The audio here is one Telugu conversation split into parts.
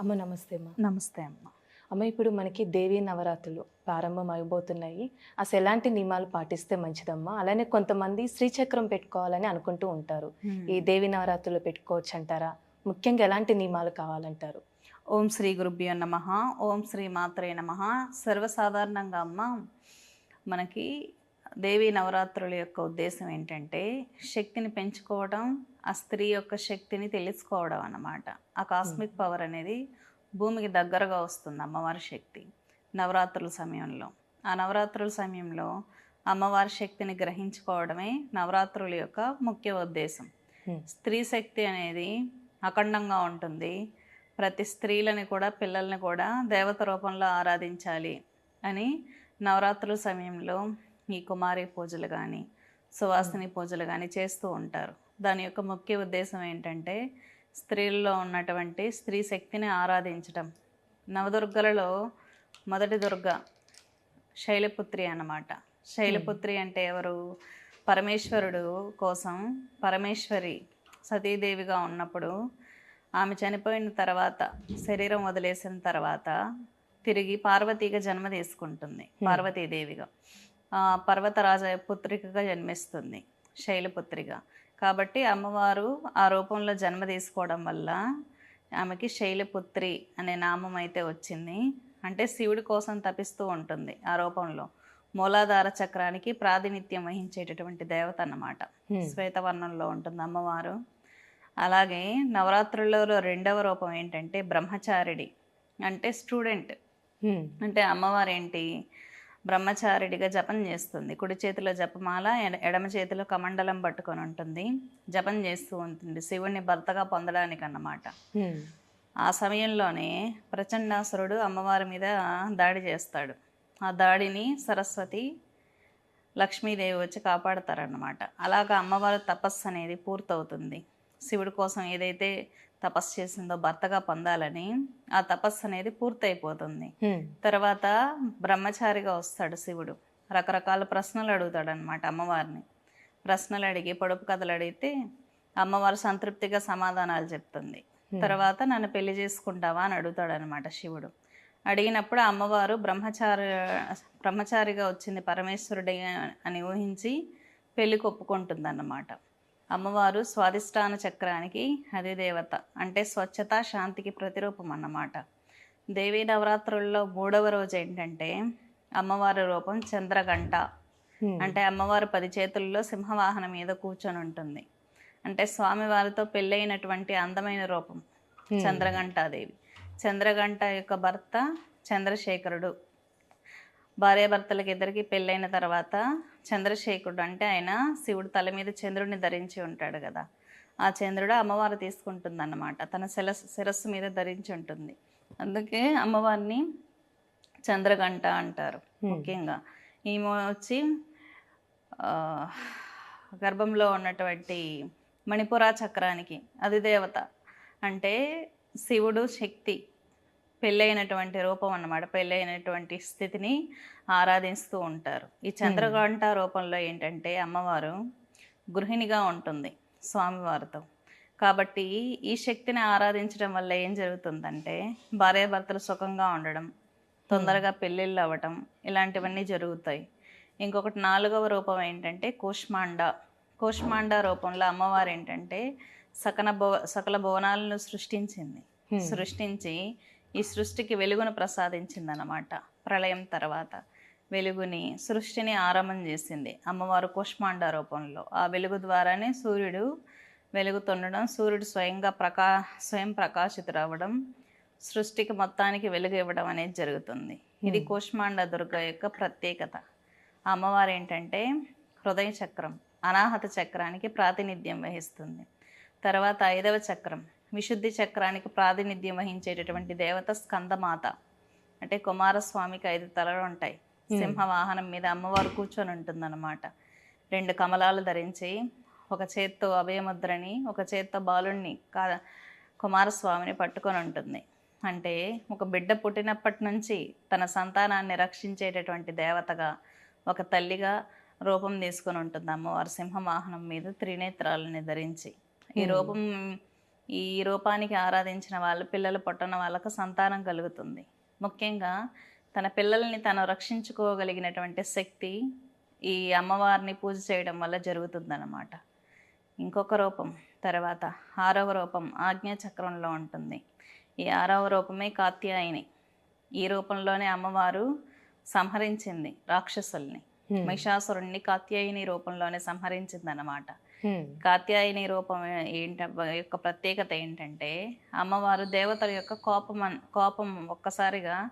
అమ్మ నమస్తే అమ్మ. నమస్తే అమ్మ. అమ్మ ఇప్పుడు మనకి దేవీ నవరాత్రులు ప్రారంభం అయిపోతున్నాయి అసలు ఎలాంటి నియమాలు పాటిస్తే మంచిదమ్మా? అలానే కొంతమంది శ్రీచక్రం పెట్టుకోవాలని అనుకుంటూ ఉంటారు. ఈ దేవీ నవరాత్రులు పెట్టుకోవచ్చు అంటారా? ముఖ్యంగా ఎలాంటి నియమాలు కావాలంటారు? ఓం శ్రీ గురుభ్యో నమ. ఓం శ్రీ మాత్రే నమ. సర్వసాధారణంగా అమ్మ మనకి దేవీ నవరాత్రుల యొక్క ఉద్దేశం ఏంటంటే శక్తిని పెంచుకోవడం ఆ స్త్రీ యొక్క శక్తిని తెలుసుకోవడం అన్నమాట. ఆ కాస్మిక్ పవర్ అనేది భూమికి దగ్గరగా వస్తుంది అమ్మవారి శక్తి నవరాత్రుల సమయంలో. ఆ నవరాత్రుల సమయంలో అమ్మవారి శక్తిని గ్రహించుకోవడమే నవరాత్రుల యొక్క ముఖ్య ఉద్దేశం. స్త్రీ శక్తి అనేది అఖండంగా ఉంటుంది. ప్రతి స్త్రీలని కూడా పిల్లల్ని కూడా దేవత రూపంలో ఆరాధించాలి అని నవరాత్రుల సమయంలో ఈ కుమారి పూజలు కానీ సువాసిని పూజలు కానీ చేస్తూ ఉంటారు. దాని యొక్క ముఖ్య ఉద్దేశం ఏంటంటే స్త్రీల్లో ఉన్నటువంటి స్త్రీ శక్తిని ఆరాధించటం. నవదుర్గలలో మొదటి దుర్గ శైలపుత్రి అన్నమాట. శైలపుత్రి అంటే ఎవరు? పరమేశ్వరుడు కోసం పరమేశ్వరి సతీదేవిగా ఉన్నప్పుడు ఆమె చనిపోయిన తర్వాత శరీరం వదిలేసిన తర్వాత తిరిగి పార్వతీగా జన్మ తీసుకుంటుంది పార్వతీదేవిగా. పర్వతరాజ పుత్రికగా జన్మిస్తుంది శైలపుత్రిగా కాబట్టి అమ్మవారు ఆ రూపంలో జన్మ తీసుకోవడం వల్ల ఆమెకి శైలపుత్రి అనే నామం అయితే వచ్చింది. అంటే శివుడి కోసం తపిస్తూ ఉంటుంది ఆ రూపంలో. మూలాధార చక్రానికి ప్రాతినిధ్యం వహించేటటువంటి దేవత అన్నమాట. శ్వేతవర్ణంలో ఉంటుంది అమ్మవారు. అలాగే నవరాత్రులలో రెండవ రూపం ఏంటంటే బ్రహ్మచారిడి అంటే స్టూడెంట్. అంటే అమ్మవారు ఏంటి బ్రహ్మచారిడిగా జపం చేస్తుంది. కుడి చేతిలో జపమాల ఎడ- ఎడమ చేతిలో కమండలం పట్టుకొని ఉంటుంది. జపం చేస్తూ ఉంటుంది. శివుణ్ణి భర్తగా పొందడానికి అన్నమాట. ఆ సమయంలోనే ప్రచండాసురుడు అమ్మవారి మీద దాడి చేస్తాడు. ఆ దాడిని సరస్వతి లక్ష్మీదేవి వచ్చి కాపాడతారన్నమాట. అలాగా అమ్మవారి తపస్సు అనేది పూర్తవుతుంది. శివుడి కోసం ఏదైతే తపస్సు చేసిందో భర్తగా పొందాలని ఆ తపస్సు అనేది పూర్తయిపోతుంది. తర్వాత బ్రహ్మచారిగా వస్తాడు శివుడు. రకరకాల ప్రశ్నలు అడుగుతాడు అనమాట అమ్మవారిని. ప్రశ్నలు అడిగి పొడుపు కథలు అడిగితే అమ్మవారు సంతృప్తిగా సమాధానాలు చెప్తుంది. తర్వాత నన్ను పెళ్ళి చేసుకుంటావా అని అడుగుతాడు అనమాట శివుడు. అడిగినప్పుడు అమ్మవారు బ్రహ్మచారి బ్రహ్మచారిగా వచ్చింది పరమేశ్వరుడి అని ఊహించి పెళ్ళికి ఒప్పుకుంటుంది అన్నమాట అమ్మవారు స్వాదిష్టాన చక్రానికి అధిదేవత అంటే స్వచ్ఛత శాంతికి ప్రతిరూపం అన్నమాట. దేవీ నవరాత్రుల్లో మూడవ రోజు ఏంటంటే అమ్మవారి రూపం చంద్రగంట. అంటే అమ్మవారు పది చేతుల్లో సింహవాహనం మీద కూర్చొని ఉంటుంది. అంటే స్వామివారితో పెళ్ళైనటువంటి అందమైన రూపం చంద్రగంటాదేవి. చంద్రగంట యొక్క భర్త చంద్రశేఖరుడు. భార్యాభర్తలకి ఇద్దరికి పెళ్ళైన తర్వాత చంద్రశేఖరుడు అంటే ఆయన శివుడు తల మీద చంద్రుడిని ధరించి ఉంటాడు కదా. ఆ చంద్రుడు అమ్మవారు తీసుకుంటుంది అన్నమాట తన శిరస్సు శిరస్సు మీద ధరించి ఉంటుంది. అందుకే అమ్మవారిని చంద్రగంట అంటారు ముఖ్యంగా. ఈమె వచ్చి గర్భంలో ఉన్నటువంటి మణిపురా చక్రానికి అది దేవత అంటే శివుడు శక్తి పెళ్ళైనటువంటి రూపం అన్నమాట. పెళ్ళైనటువంటి స్థితిని ఆరాధిస్తూ ఉంటారు. ఈ చంద్రగంట రూపంలో ఏంటంటే అమ్మవారు గృహిణిగా ఉంటుంది స్వామివారితో. కాబట్టి ఈ శక్తిని ఆరాధించడం వల్ల ఏం జరుగుతుందంటే భార్యాభర్తలు సుఖంగా ఉండడం తొందరగా పెళ్ళిళ్ళు అవ్వటం ఇలాంటివన్నీ జరుగుతాయి. ఇంకొకటి నాలుగవ రూపం ఏంటంటే కూష్మాండ. కూష్మాండ రూపంలో అమ్మవారు ఏంటంటే సకల భువ సకల భువనాలను సృష్టించింది. సృష్టించి ఈ సృష్టికి వెలుగును ప్రసాదించింది అన్నమాట ప్రళయం తర్వాత వెలుగుని సృష్టిని ఆరంభం చేసింది అమ్మవారు కూష్మాండ రూపంలో. ఆ వెలుగు ద్వారానే సూర్యుడు వెలుగుతుండడం సూర్యుడు స్వయంగా ప్రకా స్వయం ప్రకాశితుడవ్వడం సృష్టికి మొత్తానికి వెలుగు ఇవ్వడం అనేది జరుగుతుంది. ఇది కూష్మాండ దుర్గ యొక్క ప్రత్యేకత. అమ్మవారు ఏంటంటే హృదయ చక్రం అనాహత చక్రానికి ప్రాతినిధ్యం వహిస్తుంది. తర్వాత ఐదవ చక్రం విశుద్ధి చక్రానికి ప్రాతినిధ్యం వహించేటటువంటి దేవత స్కందమాత. అంటే కుమారస్వామికి ఐదు తలలు ఉంటాయి. సింహ వాహనం మీద అమ్మవారు కూర్చొని ఉంటుందన్నమాట. రెండు కమలాలు ధరించి ఒక చేత్తో అభయముద్రని ఒక చేత్తో బాలుణ్ణి కా కుమారస్వామిని పట్టుకొని ఉంటుంది. అంటే ఒక బిడ్డ పుట్టినప్పటి నుంచి తన సంతానాన్ని రక్షించేటటువంటి దేవతగా ఒక తల్లిగా రూపం తీసుకొని ఉంటుంది అమ్మవారు సింహవాహనం మీద త్రినేత్రాలని ధరించి. ఈ రూపం ఈ రూపానికి ఆరాధించిన వాళ్ళు పిల్లలు పుట్టిన వాళ్ళకు సంతానం కలుగుతుంది. ముఖ్యంగా తన పిల్లల్ని తను రక్షించుకోగలిగినటువంటి శక్తి ఈ అమ్మవారిని పూజ చేయడం వల్ల జరుగుతుందన్నమాట. ఇంకొక రూపం తర్వాత ఆరవ రూపం ఆజ్ఞాచక్రంలో ఉంటుంది. ఈ ఆరవ రూపమే కాత్యాయిని. ఈ రూపంలోనే అమ్మవారు సంహరించింది రాక్షసుల్ని. మహిషాసురుణ్ణి కాత్యాయిని రూపంలోనే సంహరించింది అన్నమాట హ్మ్. కాత్యాయని రూపం ఏంట యొక్క ప్రత్యేకత ఏంటంటే అమ్మవారు దేవతల యొక్క కోపం కోపం ఒక్కసారిగా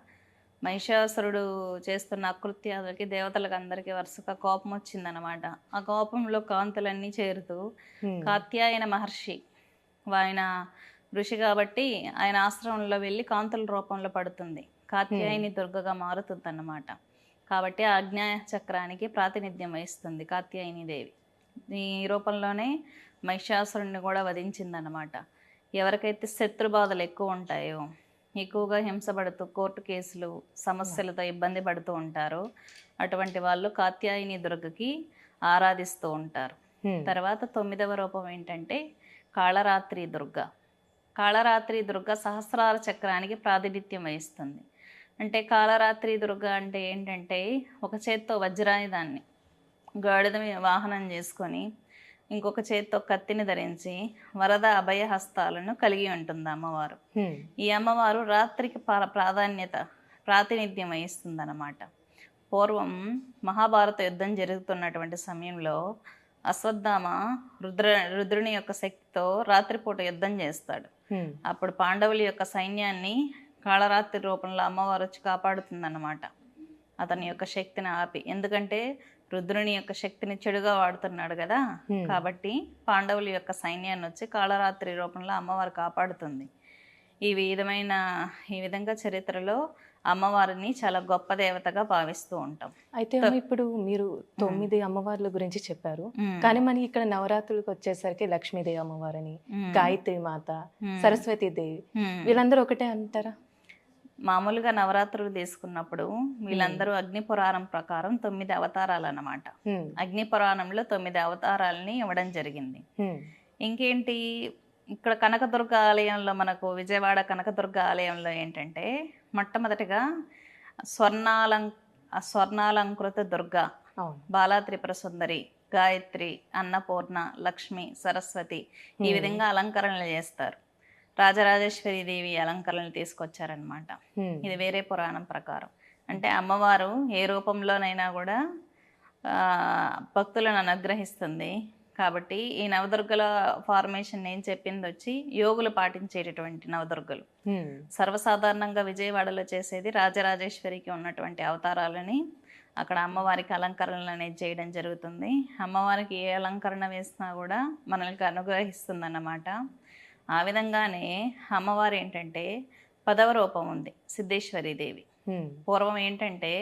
మహిషాసురుడు చేస్తున్న అకృత్యాలకి దేవతలకు అందరికీ వరుసగా కోపం వచ్చిందనమాట ఆ కోపంలో కాంతులన్నీ చేరుతూ. కాత్యాయన మహర్షి ఆయన ఋషి కాబట్టి ఆయన ఆశ్రమంలో వెళ్ళి కాంతుల రూపంలో పడుతుంది. కాత్యాయని దుర్గగా మారుతుందన్నమాట. కాబట్టి ఆజ్ఞా చక్రానికి ప్రాతినిధ్యం వహిస్తుంది కాత్యాయని దేవి. ఈ రూపంలోనే మహిషాసురుణ్ణి కూడా వధించిందన్నమాట. ఎవరికైతే శత్రు బాధలు ఎక్కువ ఉంటాయో ఎక్కువగా హింసపడుతూ కోర్టు కేసులు సమస్యలతో ఇబ్బంది పడుతూ ఉంటారో అటువంటి వాళ్ళు కాత్యాయని దుర్గకి ఆరాధిస్తూ ఉంటారు. తర్వాత తొమ్మిదవ రూపం ఏంటంటే కాళరాత్రి దుర్గ. కాళరాత్రి దుర్గ సహస్రార చక్రానికి ప్రాతినిధ్యం వహిస్తుంది. అంటే కాళరాత్రి దుర్గ అంటే ఏంటంటే ఒక చేత్తో వజ్రాయుధాన్ని గాడిద మీద వాహనం చేసుకొని ఇంకొక చేత్తో కత్తిని ధరించి వరద అభయ హస్తాలను కలిగి ఉంటుంది అమ్మవారు. ఈ అమ్మవారు రాత్రికి ప్రా- ప్రాధాన్యత ప్రాతినిధ్యం వహిస్తుందన్నమాట పూర్వం మహాభారత యుద్ధం జరుగుతున్నటువంటి సమయంలో అశ్వత్థామ రుద్ర రుద్రుని యొక్క శక్తితో రాత్రిపూట యుద్ధం చేస్తాడు. అప్పుడు పాండవుల యొక్క సైన్యాన్ని కాళరాత్రి రూపంలో అమ్మవారు వచ్చి కాపాడుతుందన్నమాట అతని యొక్క శక్తిని ఆపి ఎందుకంటే రుద్రుని యొక్క శక్తిని చెడుగా వాడుతున్నాడు కదా. కాబట్టి పాండవుల యొక్క సైన్యాన్ని వచ్చి కాళరాత్రి రూపంలో అమ్మవారు కాపాడుతుంది ఈ విధమైన ఈ విధంగా చరిత్రలో అమ్మవారిని చాలా గొప్ప దేవతగా భావిస్తూ ఉంటాం అయితే ఇప్పుడు మీరు తొమ్మిది అమ్మవార్ల గురించి చెప్పారు. కానీ మనకి ఇక్కడ నవరాత్రులకు వచ్చేసరికి లక్ష్మీదేవి అమ్మవారని. గాయత్రి మాత. సరస్వతి దేవి Hmm. వీళ్ళందరూ ఒకటే అంటారా మామూలుగా నవరాత్రులు తీసుకున్నప్పుడు వీళ్ళందరూ అగ్ని పురాణం ప్రకారం తొమ్మిది అవతారాలు అన్నమాట. అగ్ని పురాణంలో తొమ్మిది అవతారాలని ఇవ్వడం జరిగింది. ఇంకేంటి? ఇక్కడ కనకదుర్గ ఆలయంలో మనకు విజయవాడ కనకదుర్గ ఆలయంలో ఏంటంటే మొట్టమొదటిగా స్వర్ణాలం స్వర్ణాలంకృత దుర్గ బాలా త్రిపుర సుందరి గాయత్రి అన్నపూర్ణ లక్ష్మి సరస్వతి ఈ విధంగా అలంకరణలు చేస్తారు. రాజరాజేశ్వరి దేవి అలంకరణలు తీసుకొచ్చారనమాట. ఇది వేరే పురాణం ప్రకారం. అంటే అమ్మవారు ఏ రూపంలోనైనా కూడా భక్తులను అనుగ్రహిస్తుంది. కాబట్టి ఈ నవదుర్గల ఫార్మేషన్ నేను చెప్పింది వచ్చి యోగులు పాటించేటటువంటి నవదుర్గలు. సర్వసాధారణంగా విజయవాడలో చేసేది రాజరాజేశ్వరికి ఉన్నటువంటి అవతారాలని అక్కడ అమ్మవారికి అలంకరణలు అనేది చేయడం జరుగుతుంది. అమ్మవారికి ఏ అలంకరణ వేసినా కూడా మనల్ని అనుగ్రహిస్తుంది అన్నమాట ఆ విధంగానే అమ్మవారు ఏంటంటే పదవ రూపం ఉంది సిద్ధేశ్వరి దేవి హ్మ్. పూర్వం ఏంటంటే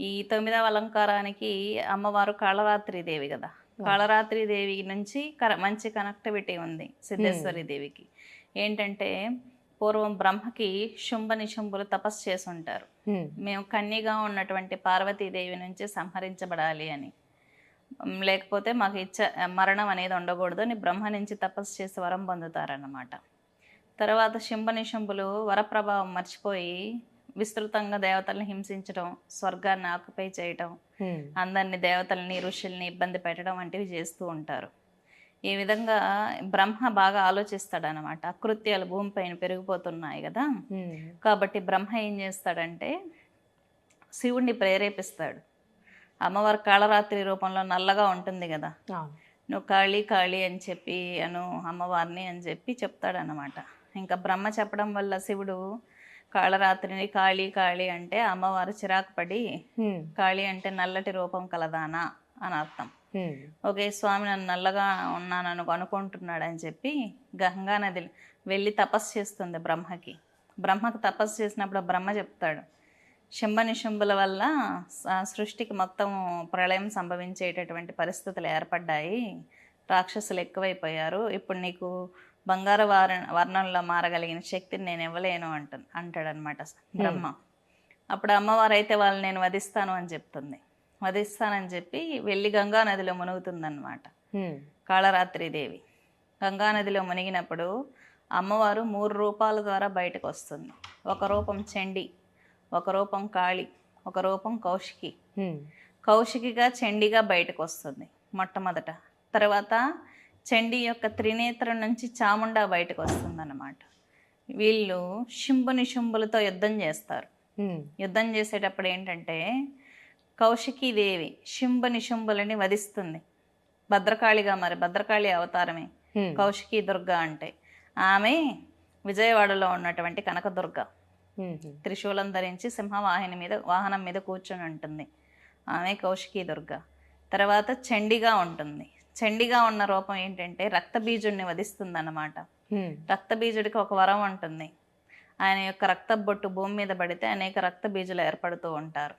ఈ తొమ్మిదవ అలంకారానికి అమ్మవారు కాళరాత్రి దేవి కదా కాళరాత్రి దేవి నుంచి మంచి కనెక్టివిటీ ఉంది సిద్ధేశ్వరి దేవికి ఏంటంటే పూర్వం బ్రహ్మకి శుంభ నిశుంభులు తపస్సు చేసి ఉంటారు. మేము కన్యగా ఉన్నటువంటి పార్వతీదేవి నుంచి సంహరించబడాలి అని. లేకపోతే మాకు ఇచ్చ మరణం అనేది ఉండకూడదు. అని బ్రహ్మ నుంచి తపస్సు చేసి వరం పొందుతారన్నమాట. తర్వాత శింభ నిశుంభులు వరప్రభావం మర్చిపోయి విస్తృతంగా దేవతల్ని హింసించడం స్వర్గాన్ని ఆకుపై చేయటం. అందరిని దేవతల్ని ఋషుల్ని ఇబ్బంది పెట్టడం వంటివి చేస్తూ ఉంటారు. ఈ విధంగా బ్రహ్మ బాగా ఆలోచిస్తాడు అనమాట అకృత్యాలు భూమిపైన పెరిగిపోతున్నాయి కదా. కాబట్టి బ్రహ్మ ఏం చేస్తాడంటే శివుణ్ణి ప్రేరేపిస్తాడు. అమ్మవారి కాళరాత్రి రూపంలో నల్లగా ఉంటుంది కదా. నువ్వు కాళీ కాళీ అని చెప్పి అను అమ్మవారిని అని చెప్పి చెప్తాడనమాట ఇంకా బ్రహ్మ చెప్పడం వల్ల శివుడు కాళరాత్రిని కాళీ కాళీ అంటే అమ్మవారు చిరాకు పడి. కాళీ అంటే నల్లటి రూపం కలదానా అని అర్థం. ఓకే స్వామి నన్ను నల్లగా ఉన్నానని అనుకుంటున్నాడు అని చెప్పి గంగా నది వెళ్ళి తపస్సు చేస్తుంది బ్రహ్మకి. బ్రహ్మకి తపస్సు చేసినప్పుడు బ్రహ్మ చెప్తాడు శంభ నిశుంభుల వల్ల సృష్టికి మొత్తం ప్రళయం సంభవించేటటువంటి పరిస్థితులు ఏర్పడ్డాయి. రాక్షసులు ఎక్కువైపోయారు. ఇప్పుడు నీకు బంగారు వార వర్ణంలో మారగలిగిన శక్తిని నేను ఇవ్వలేను అంట అంటాడనమాట బ్రహ్మ. అప్పుడు అమ్మవారు అయితే వాళ్ళు నేను వధిస్తాను అని చెప్తుంది. వధిస్తానని చెప్పి వెళ్ళి గంగా నదిలో మునుగుతుందన్నమాట హ్మ్. కాళరాత్రి దేవి. గంగా నదిలో మునిగినప్పుడు అమ్మవారు మూడు రూపాల ద్వారా బయటకు వస్తుంది. ఒక రూపం చండి. ఒక రూపం కాళి ఒక రూపం కౌశికి. కౌశికిగా చండిగా బయటకు వస్తుంది మొట్టమొదట. తర్వాత చండి యొక్క త్రినేత్రం నుంచి చాముండా బయటకు వస్తుందన్నమాట వీళ్ళు శింభుని శుంభులతో యుద్ధం చేస్తారు. యుద్ధం చేసేటప్పుడు ఏంటంటే కౌశికీదేవి శింభుని శుంభులని వధిస్తుంది. భద్రకాళిగా మరి భద్రకాళి అవతారమే కౌశికీ దుర్గ అంటే. ఆమె విజయవాడలో ఉన్నటువంటి కనకదుర్గ. త్రిశూలం ధరించి సింహవాహిని మీద వాహనం మీద కూర్చొని ఉంటుంది. ఆమె కౌశికీ దుర్గ. తర్వాత చండిగా ఉంటుంది. చండిగా ఉన్న రూపం ఏంటంటే రక్తబీజుడిని వధిస్తుంది అన్నమాట ఉమ్, రక్తబీజుడికి ఒక వరం ఉంటుంది. ఆయన యొక్క రక్త బొట్టు భూమి మీద పడితే అనేక రక్త బీజులు ఏర్పడుతూ ఉంటారు.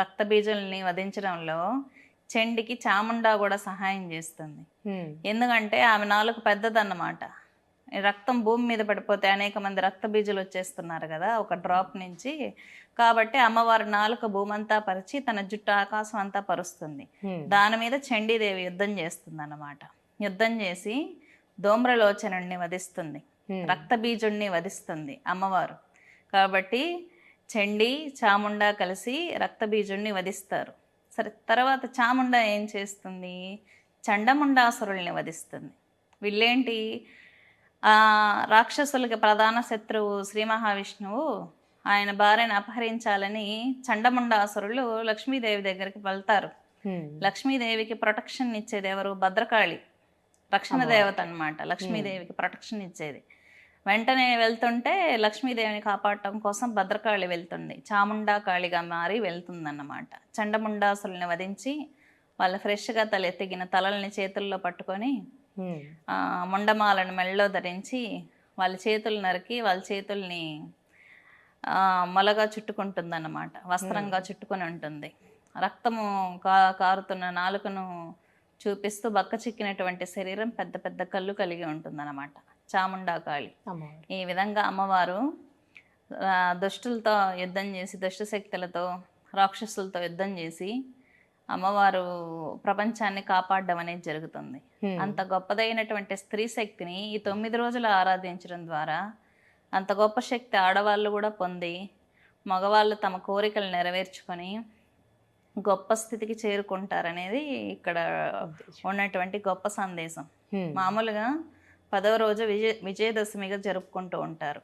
రక్త బీజుల్ని వధించడంలో చండికి చాముండా కూడా సహాయం చేస్తుంది. ఎందుకంటే ఆమె నాలుగు పెద్దదన్నమాట. రక్తం భూమి మీద పడిపోతే అనేక మంది రక్త బీజులు వచ్చేస్తున్నారు కదా ఒక డ్రాప్ నుంచి. కాబట్టి అమ్మవారి నాలుక భూమి అంతా పరిచి తన జుట్టు ఆకాశం అంతా పరుస్తుంది. దాని మీద చండీదేవి యుద్ధం చేస్తుంది అన్నమాట యుద్ధం చేసి ధూమ్రలోచనుణ్ణి వధిస్తుంది. ఉమ్, రక్తబీజుణ్ణి వధిస్తుంది అమ్మవారు. కాబట్టి చండి చాముండా కలిసి రక్తబీజుణ్ణి వధిస్తారు. సరే తర్వాత చాముండా ఏం చేస్తుంది? చండముండాసురుల్ని వధిస్తుంది. వీళ్ళేంటి? రాక్షసులకి ప్రధాన శత్రువు శ్రీ మహావిష్ణువు. ఆయన భార్యను అపహరించాలని చండముండాసురులు లక్ష్మీదేవి దగ్గరికి వెళ్తారు. లక్ష్మీదేవికి ప్రొటెక్షన్ ఇచ్చేది ఎవరు? భద్రకాళి. రక్షణ దేవత అన్నమాట. లక్ష్మీదేవికి ప్రొటెక్షన్ ఇచ్చేది. వెంటనే వెళ్తుంటే లక్ష్మీదేవిని కాపాడటం కోసం భద్రకాళి వెళ్తుంది. చాముండా కాళిగా మారి వెళ్తుందన్నమాట. చండముండాసుల్ని వధించి వాళ్ళ ఫ్రెష్గా తలెత్తిగిన తలల్ని చేతుల్లో పట్టుకొని ముండమాలను మెళ్ళలో ధరించి వాళ్ళ చేతులు నరికి వాళ్ళ చేతుల్ని ఆ, మొలగా చుట్టుకుంటుంది అన్నమాట వస్త్రంగా చుట్టుకొని ఉంటుంది. రక్తము కా కారుతున్న నాలుకను చూపిస్తూ బక్క చిక్కినటువంటి శరీరం పెద్ద పెద్ద కళ్ళు కలిగి ఉంటుందన్నమాట. చాముండా కాళి. ఈ విధంగా అమ్మవారు దుష్టులతో యుద్ధం చేసి దుష్ట శక్తులతో రాక్షసులతో యుద్ధం చేసి అమ్మవారు ప్రపంచాన్ని కాపాడడం అనేది జరుగుతుంది. అంత గొప్పదైనటువంటి స్త్రీ శక్తిని ఈ తొమ్మిది రోజులు ఆరాధించడం ద్వారా అంత గొప్ప శక్తి ఆడవాళ్ళు కూడా పొంది మగవాళ్ళు తమ కోరికలు నెరవేర్చుకొని గొప్ప స్థితికి చేరుకుంటారనేది ఇక్కడ ఉన్నటువంటి గొప్ప సందేశం. మామూలుగా పదవ రోజు విజయ విజయదశమిగా జరుపుకుంటూ ఉంటారు.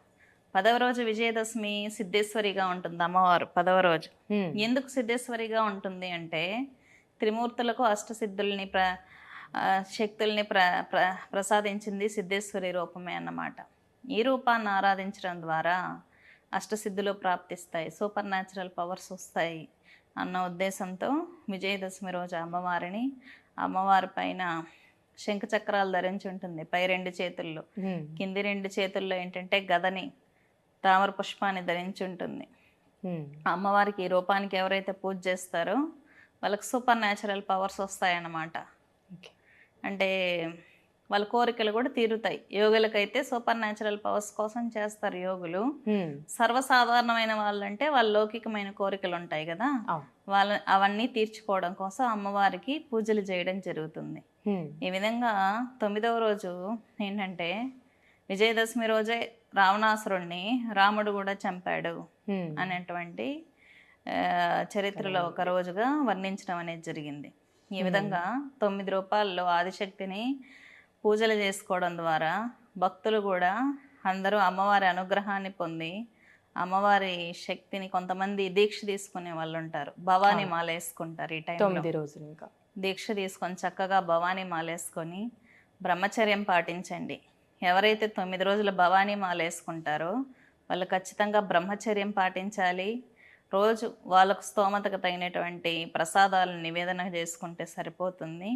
పదవ రోజు విజయదశమి సిద్ధేశ్వరిగా ఉంటుంది అమ్మవారు పదవ రోజు. ఎందుకు సిద్ధేశ్వరిగా ఉంటుంది అంటే త్రిమూర్తులకు అష్టసిద్ధుల్ని ప్ర శక్తుల్ని ప్ర ప్ర ప్రసాదించింది సిద్ధేశ్వరి రూపమే అన్నమాట. ఈ రూపాన్ని ఆరాధించడం ద్వారా అష్టసిద్ధులు ప్రాప్తిస్తాయి సూపర్ న్యాచురల్ పవర్స్ వస్తాయి అన్న ఉద్దేశంతో విజయదశమి రోజు అమ్మవారిని అమ్మవారి పైన శంఖచక్రాలు ధరించి ఉంటుంది పై రెండు చేతుల్లో. కింది రెండు చేతుల్లో ఏంటంటే గదని తామర పుష్పాన్ని ధరించి ఉంటుంది. అమ్మవారికి ఈ రూపానికి ఎవరైతే పూజ చేస్తారో వాళ్ళకి సూపర్ న్యాచురల్ పవర్స్ వస్తాయన్నమాట. అంటే వాళ్ళ కోరికలు కూడా తీరుతాయి. యోగులకైతే సూపర్ న్యాచురల్ పవర్స్ కోసం చేస్తారు యోగులు. సర్వసాధారణమైన వాళ్ళంటే వాళ్ళ లౌకికమైన కోరికలు ఉంటాయి కదా. వాళ్ళ అవన్నీ తీర్చుకోవడం కోసం అమ్మవారికి పూజలు చేయడం జరుగుతుంది. ఈ విధంగా తొమ్మిదవ రోజు ఏంటంటే విజయదశమి రోజే రావణాసురుణ్ణి రాముడు కూడా చంపాడు అనేటువంటి చరిత్రలో ఒక రోజుగా వర్ణించడం అనేది జరిగింది. ఈ విధంగా తొమ్మిది రూపాయల్లో ఆదిశక్తిని పూజలు చేసుకోవడం ద్వారా భక్తులు కూడా అందరూ అమ్మవారి అనుగ్రహాన్ని పొంది అమ్మవారి శక్తిని కొంతమంది దీక్ష తీసుకునే వాళ్ళు ఉంటారు. భవానీ మాల వేసుకుంటారు ఈ టైంలో. తొమ్మిది రోజులు ఇంకా. దీక్ష తీసుకొని చక్కగా భవానీ మాల వేసుకొని బ్రహ్మచర్యం పాటించండి. ఎవరైతే తొమ్మిది రోజులు భవానీ మాల వేసుకుంటారో వాళ్ళు ఖచ్చితంగా బ్రహ్మచర్యం పాటించాలి. రోజు వాళ్ళకు స్తోమతకు తగినటువంటి ప్రసాదాలు నివేదన చేసుకుంటే సరిపోతుంది.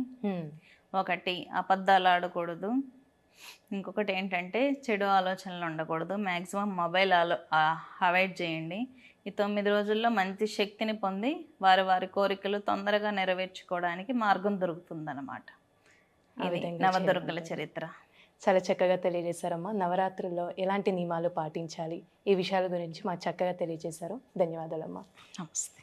ఒకటి అబద్ధాలు ఆడకూడదు. ఇంకొకటి ఏంటంటే చెడు ఆలోచనలు ఉండకూడదు. మ్యాక్సిమం మొబైల్ ఆలో అవాయిడ్ చేయండి. ఈ తొమ్మిది రోజుల్లో మంచి శక్తిని పొంది వారి వారి కోరికలు తొందరగా నెరవేర్చుకోవడానికి మార్గం దొరుకుతుందన్నమాట. ఇది నవదుర్గల చరిత్ర. చాలా చక్కగా తెలియజేశారమ్మా. నవరాత్రుల్లో ఎలాంటి నియమాలు పాటించాలి? ఈ విషయాల గురించి మాకు చక్కగా తెలియజేశారు. ధన్యవాదాలమ్మా. నమస్తే.